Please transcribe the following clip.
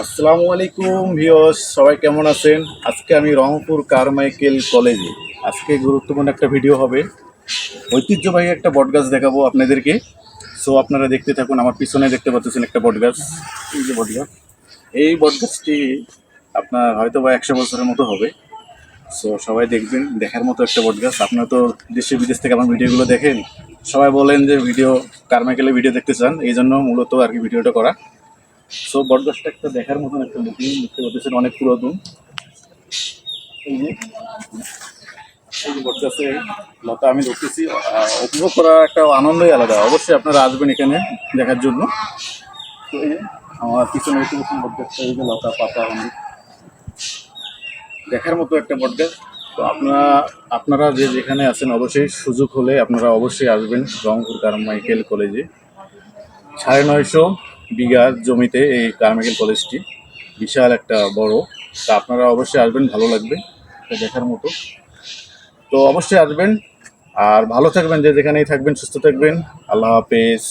আসসালামু আলাইকুম ভিওস সবাই কেমন আছেন? আজকে আমি রংপুর কারমাইকেল কলেজে। আজকে গুরুত্বপূর্ণ একটা ভিডিও হবে। ঐতিহ্যবাহী একটা বটগাছ দেখাবো আপনাদেরকে। সো আপনারা দেখতে থাকুন, আমার পিছনে দেখতে পাচ্ছেন একটা বটগাছ। এই যে বটগাছ। এই বটগাছটি আপনার হয়তো বা একশো বছরের মতো হবে। সো সবাই দেখবেন, দেখার মতো একটা বটগাছ। আপনারা তো দেশে বিদেশ থেকে আমার ভিডিওগুলো দেখেন। সবাই বলেন যে ভিডিও কারমাইকেলে ভিডিও দেখতে চান। এই জন্য মূলত আর কি ভিডিওটা করা। সো বটগাছটা একটা দেখার মতন একটা লুকিং দেখতে পাচ্ছেন অনেক পুরাতন। বটগাছে লতা আমি ধরতেছি উপভোগ করার একটা আনন্দই আলাদা। অবশ্যই আপনারা আসবেন এখানে দেখার জন্য। তো এই আমার পিছনে পাচ্ছেন বটগাছটা এই যে লতা, পাতা, অনেক। দেখার মতো একটা বটগাছ তো আপনারা আপনারা যে যেখানে আছেন, অবশ্যই সুযোগ হলে আপনারা অবশ্যই আসবেন রংপুর কারমাইকেল কলেজে। সাড়ে নয়শো বিঘা জমিতে এই কার্মেকেল কলেজটি বিশাল একটা বড়। তা আপনারা অবশ্যই আসবেন, ভালো লাগবে দেখার মতো। তো অবশ্যই আসবেন আর ভালো থাকবেন, যে যেখানেই থাকবেন, সুস্থ থাকবেন। আল্লাহ হাফেজ।